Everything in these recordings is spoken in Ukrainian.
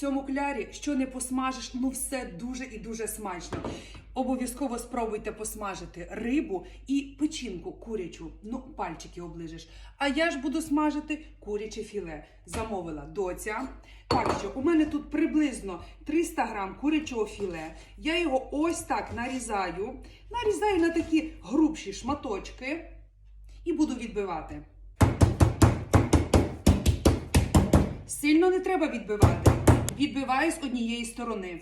цьому клярі, що не посмажиш, ну все дуже і дуже смачно. Обов'язково спробуйте посмажити рибу і печінку курячу. Ну, пальчики оближеш. А я ж буду смажити куряче філе. Замовила доця. Так що у мене тут приблизно 300 грам курячого філе. Я його ось так нарізаю. Нарізаю на такі грубші шматочки і буду відбивати. Сильно не треба відбивати. Відбиваю з однієї сторони.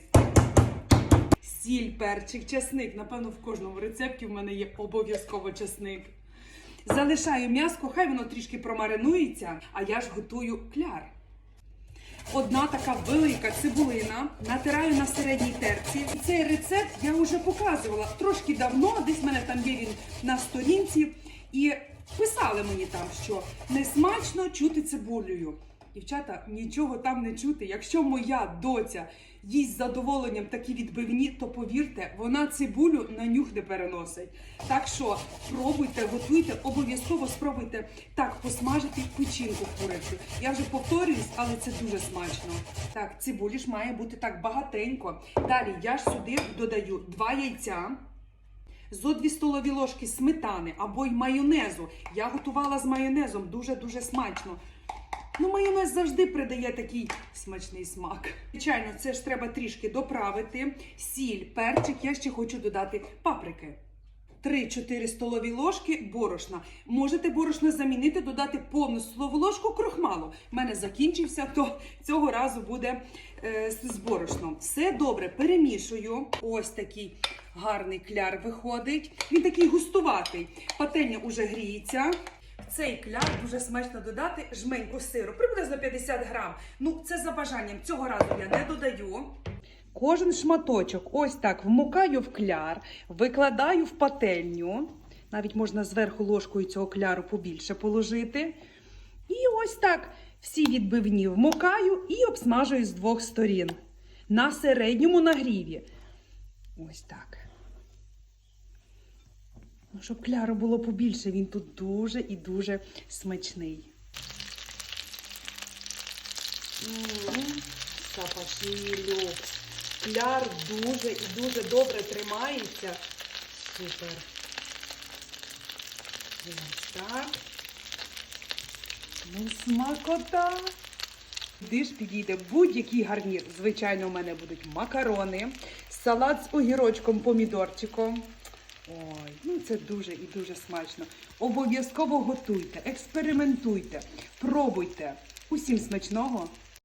Сіль, перчик, часник. Напевно, в кожному рецепті в мене є обов'язково часник. Залишаю м'яско, хай воно трішки промаринується, а я ж готую кляр. Одна така велика цибулина натираю на середній терці. Цей рецепт я вже показувала трошки давно, десь в мене там є він на сторінці. І писали мені там, що не смачно чути цибулею. Дівчата, нічого там не чути. Якщо моя доця їсть з задоволенням такі відбивні, то повірте, вона цибулю на нюх не переносить. Так що пробуйте, готуйте, обов'язково спробуйте так посмажити печінку курячу. Я вже повторююсь, але це дуже смачно. Так, цибулі ж має бути так багатенько. Далі я ж сюди додаю два яйця. Зо дві столові ложки сметани або й майонезу. Я готувала з майонезом дуже-дуже смачно. Ну, майонез завжди придає такий смачний смак. Звичайно, це ж треба трішки доправити. Сіль, перчик, я ще хочу додати паприки. 3-4 столові ложки борошна. Можете борошно замінити, додати повну столову ложку крохмалу. У мене закінчився, то цього разу буде е, з з борошном. Все добре, перемішую. Ось такий гарний кляр виходить. Він такий густуватий. Пательня уже гріється. Цей кляр дуже смачно додати жменьку сиру, приблизно 50 грам. Ну, це за бажанням. Цього разу я не додаю. Кожен шматочок ось так вмукаю в кляр, викладаю в пательню. Навіть можна зверху ложкою цього кляру побільше положити. І ось так всі відбивні вмукаю і обсмажую з двох сторін. На середньому нагріві. Ось так. Ну, щоб кляру було побільше, він тут дуже і дуже смачний. М, Кляр дуже і дуже добре тримається. Супер. Ось так. Ну, смакота. Куди ж підійде будь-який гарнір. Звичайно, у мене будуть макарони, салат з огірочком, помідорчиком. Ой, ну це дуже і дуже смачно. Обов'язково готуйте, експериментуйте, пробуйте. Усім смачного!